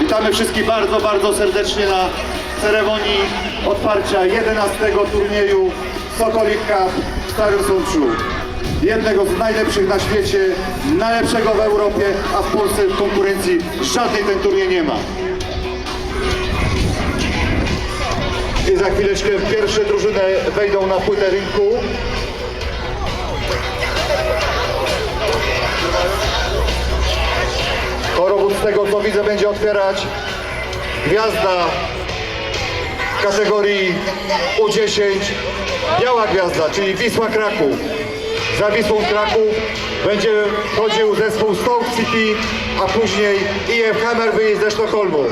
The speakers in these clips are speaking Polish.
Witamy wszystkich bardzo, bardzo serdecznie na ceremonii otwarcia 11 turnieju Sokolik Cup w Starym Sączu. Jednego z najlepszych na świecie, najlepszego w Europie, a w Polsce w konkurencji żadnej ten turniej nie ma. I za chwileczkę pierwsze drużyny wejdą na płytę rynku. Z tego co widzę będzie otwierać gwiazda w kategorii U10 biała gwiazda, czyli Wisła Kraków. Za Wisłą Kraków będzie chodził zespół Stoke City, a później IF Hammerby ze Sztokholmu.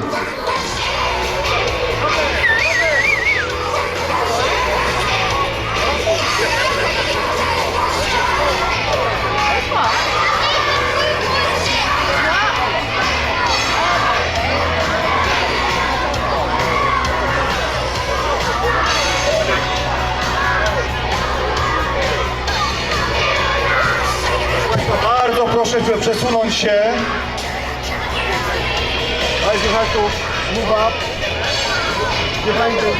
Przesunąć się.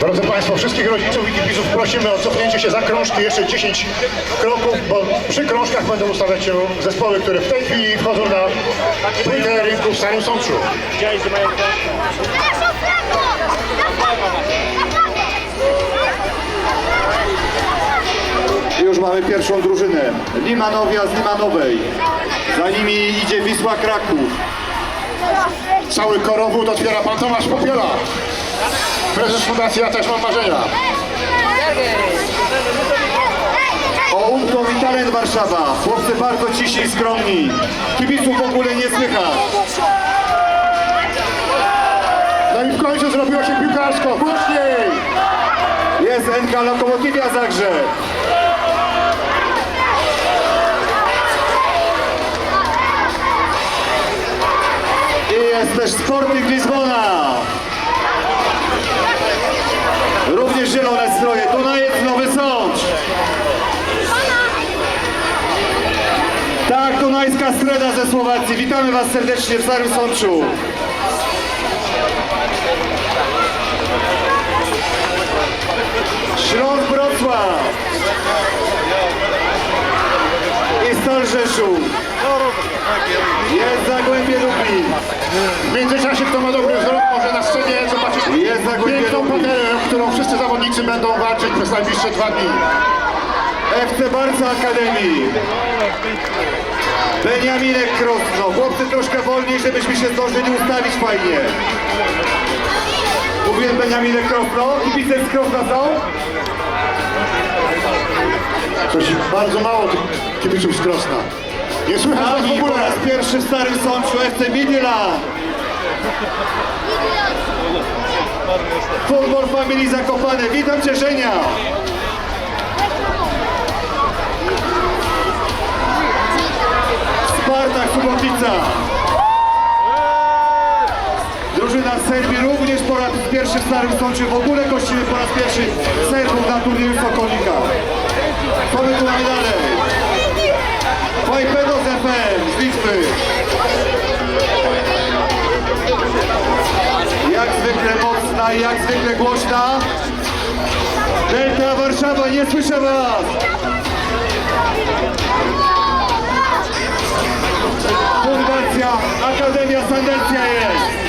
Drodzy Państwo, wszystkich rodziców i kibiców prosimy o cofnięcie się za krążki jeszcze 10 kroków, bo przy krążkach będą ustawiać się zespoły, które w tej chwili wchodzą na płytę rynku w Starym Sączu. Już mamy pierwszą drużynę. Limanowia z Limanowej. Za nimi idzie Wisła Kraków. Cały korowód otwiera Pan Tomasz Popiela. Prezes Fundacji Ja też mam marzenia. O Umką i Talent Warszawa. Chłopcy bardzo cisi i skromni. Kibiców w ogóle nie słychać. No i w końcu zrobiło się piłkarsko. Głośniej! Jest NK Lokomotywia Zagrzeb. Jest też Sporting Lizbona. Również zielone stroje. Dunajec Nowy Sącz. Tak, Dunajska Streda ze Słowacji. Witamy Was serdecznie w Starym Sączu. Śląsk Wrocław. I Stal Rzeszów. Którą wszyscy zawodnicy będą walczyć przez najbliższe dwa dni. FC Barca Akademii. Beniaminek Krosno. Chłopcy troszkę wolniej, żebyśmy się zdążyli ustawić fajnie. Mówiłem Beniaminek Krosno. Kibice z Krosna są? Coś bardzo mało kibiców z Krosna. Nie słychać was w Ani po ogóle. raz pierwszy w Starym Sączu FC Midland. Football Family Zakopane. Witam Cię Żenia. Spartak Subotica. Drużyna Serbii również po raz pierwszy w Starym Sączu. W ogóle gościmy po raz pierwszy Serbów na turnieju jak zwykle głośna. Delta Warszawa, nie słyszę was! Fundacja Akademia Sandencja jest.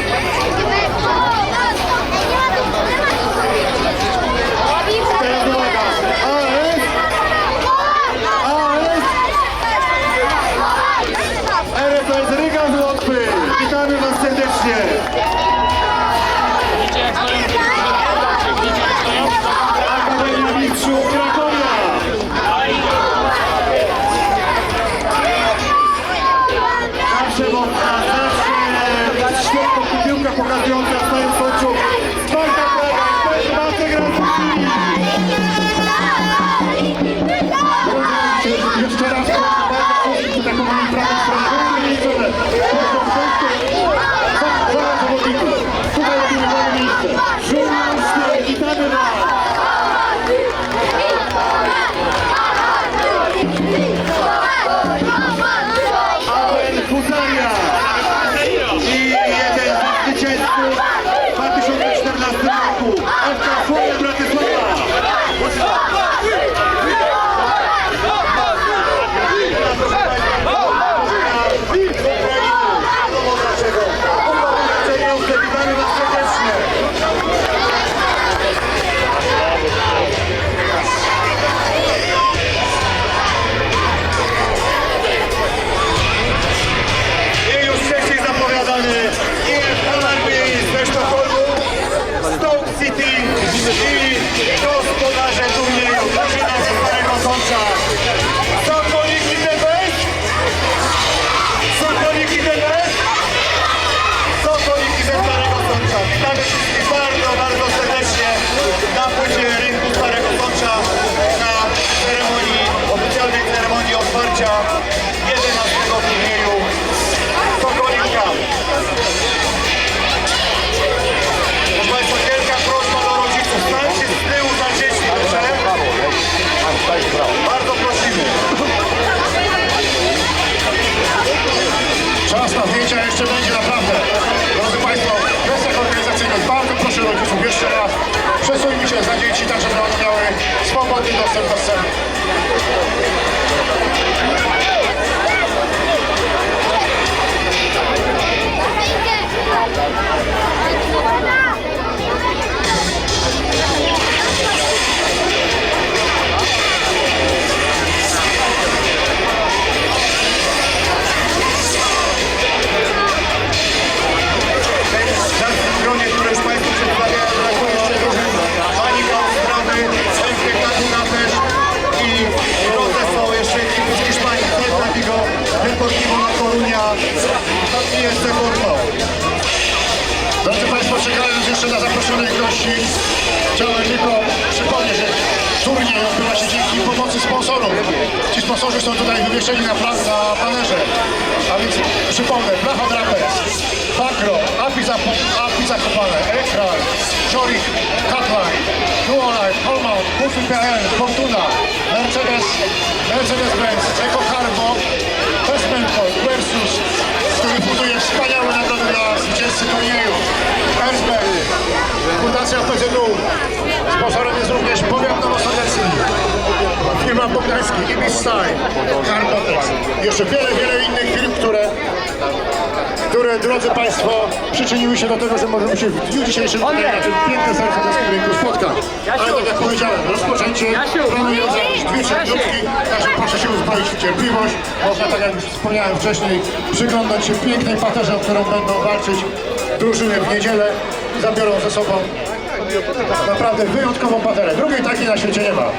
población se swobodny dostęp do sceny. W jeszcze na zaproszonych gości, chciałem tylko przypomnieć, że turniej odbywa się dzięki pomocy sponsorów. Ci sponsorzy są tutaj wywieszeni na, plan, na panerze. A więc przypomnę, Blacha Drapez, Bakro, Api, Api Zakopane, Ekran, Jorik, Catline, Duolife, Holmount, Buffy.pl, Fortuna, Mercedes, Mercedes-Benz, Eco Cargo, Westmenport, Versus, który buduje wspaniałe nagrody dla zwycięzcy turnieju. Erzberg, Fundacja PZU. Sponsorem jest również Powiat Nowosądecki. Firma Bogdański, Ibis Style, Carbotex. Jeszcze wiele, wiele innych firm, które, które, drodzy Państwo, przyczyniły się do tego, że możemy się w dniu dzisiejszym na tym pięknym sercowym rynku spotkać. Ale tak jak powiedziałem, rozpoczęcie planuje zaś dwie trzeciówki, także proszę się uzbroić w cierpliwość. Można, tak jak już wspomniałem wcześniej, przyglądać się pięknej paterze, o którą będą walczyć drużyny w niedzielę. Zabiorą ze sobą naprawdę wyjątkową paterę. Drugiej takiej na świecie nie ma.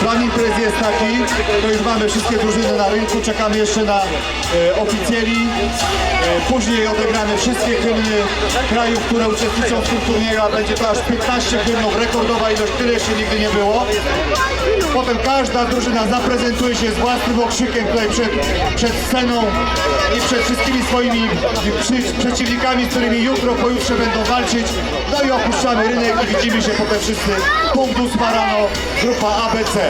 Plan imprezy jest taki, to już mamy wszystkie drużyny na rynku, czekamy jeszcze na e, oficjeli. E, później odegramy wszystkie hymny krajów, które uczestniczą w tym turnieju, a będzie to aż 15 hymnów, rekordowa ilość, tyle jeszcze nigdy nie było. Potem każda drużyna zaprezentuje się z własnym okrzykiem tutaj przed, przed sceną i przed wszystkimi swoimi przy, przeciwnikami, z którymi jutro, pojutrze będą walczyć. No i opuszczamy rynek i widzimy się potem wszyscy. Punktus Marano, grupa ABC.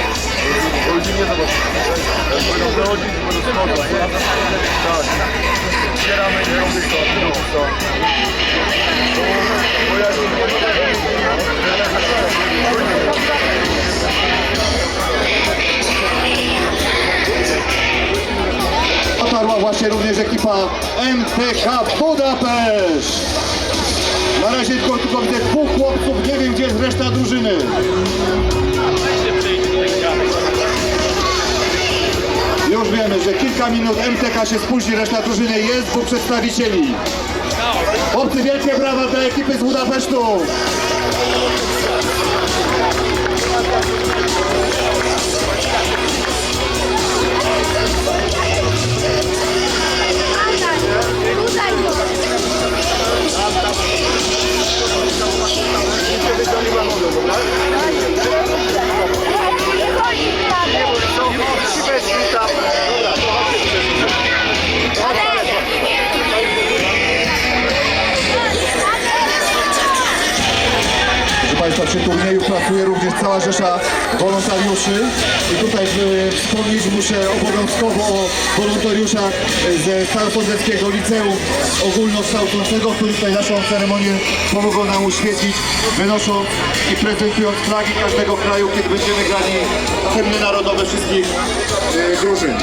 Dotarła właśnie również ekipa MTK Budapeszt. Na razie tylko, tylko widzę dwóch chłopców, nie wiem gdzie jest reszta drużyny. Kilka minut MTK się spóźni, reszta drużyny jest, dwóch przedstawicieli. Chłopcy, wielkie brawa dla ekipy z Budapesztu. Cała rzesza wolontariuszy i tutaj e, wspomnieć muszę obowiązkowo o wolontariuszach ze Starosądeckiego Liceum Ogólnokształcącego, którzy tutaj naszą ceremonię pomogą nam uświetlić, wynosząc i prezentując flagi każdego kraju, kiedy będziemy grali hymny narodowe wszystkich e, drużyn.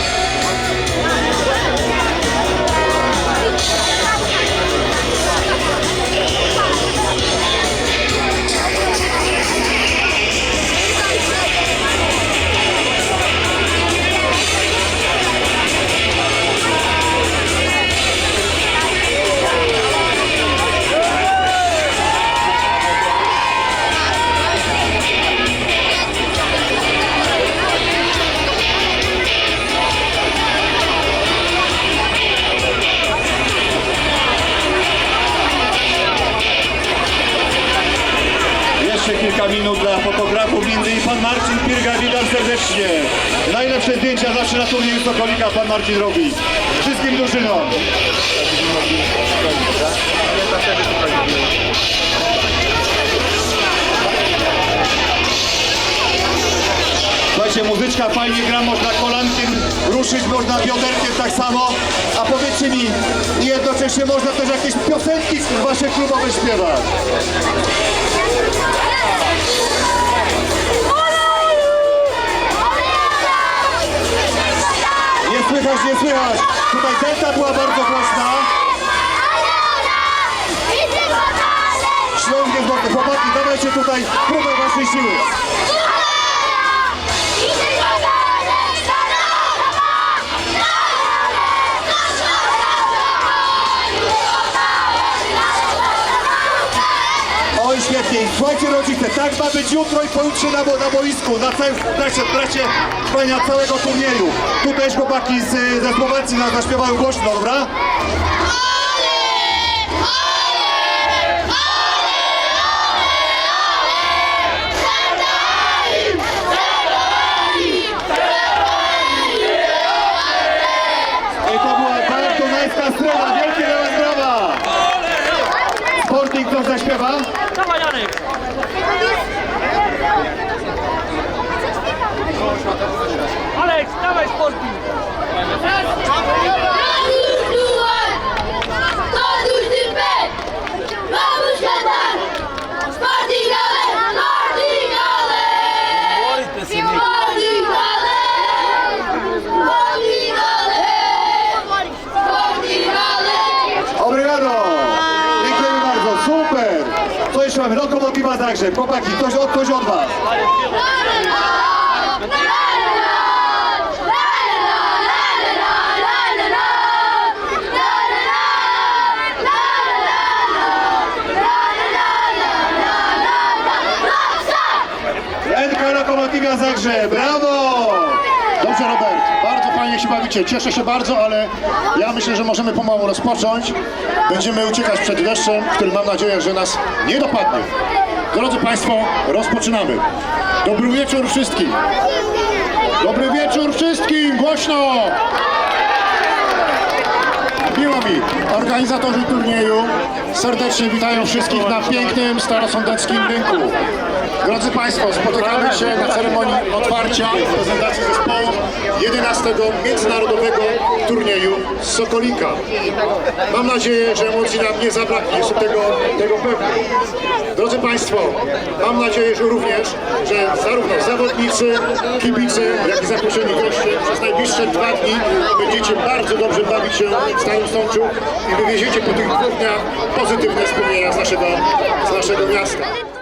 Najlepsze zdjęcia zawsze na turnieju Sokolika pan Marcin robi. Wszystkim drużynom. Słuchajcie, muzyczka fajnie gra, można kolankiem ruszyć, można bioderkiem tak samo. A powiedzcie mi, jednocześnie można też jakieś piosenki wasze klubowe śpiewać. Nie słychać. Tutaj delta była bardzo głośna. Śląsk jest mocny. Chłopaki, dawajcie tutaj próbę waszej siły. Oj, świetnie. Słuchajcie rodzice, tak ma być jutro i pojutrze na, na boisku, na całym, trakcie, trakcie trwania całego turnieju. Tutaj chłopaki z, ze Słowacji nas zaśpiewają głośno, dobra? To wielkie! Sporting co zaśpiewa? Dawaj Janek! Aleks, dawaj sporting! Lokomotywa Zagrzeb. Chłopaki, ktoś od, ktoś od was. NK Lokomotywa Zagrzeb, brawo! Dobrze, Robert, bardzo fajnie się bawicie. Cieszę się bardzo, ale ja myślę, że możemy pomału rozpocząć. Będziemy uciekać przed deszczem, który mam nadzieję, że nas nie dopadnie. Drodzy Państwo, rozpoczynamy. Dobry wieczór wszystkim. Dobry wieczór wszystkim, głośno! Miło mi, organizatorzy turnieju serdecznie witają wszystkich na pięknym starosądeckim rynku. Drodzy Państwo, spotykamy się na ceremonii otwarcia prezentacji zespołu 11 międzynarodowego turnieju Sokolika. Mam nadzieję, że emocji nam nie zabraknie, jestem tego, tego pewny. Drodzy Państwo, mam nadzieję, że również, że zarówno zawodnicy, kibice, jak i zaproszeni goście przez najbliższe dwa dni będziecie bardzo dobrze bawić się w Starym Sączu i wywieziecie po tych dwóch dniach pozytywne wspomnienia z naszego, z naszego miasta.